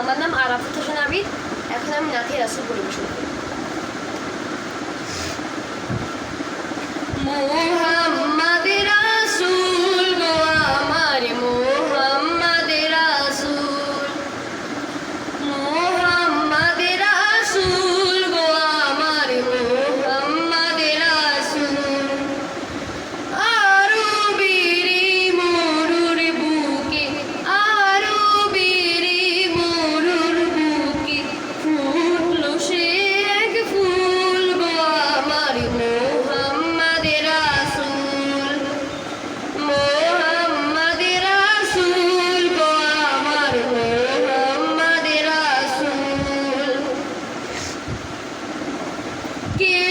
আমার নাম আরাফাত হোসেন আবিদ। এখন আমি নাথি রাসুল পরিবেশন করি। Thank you.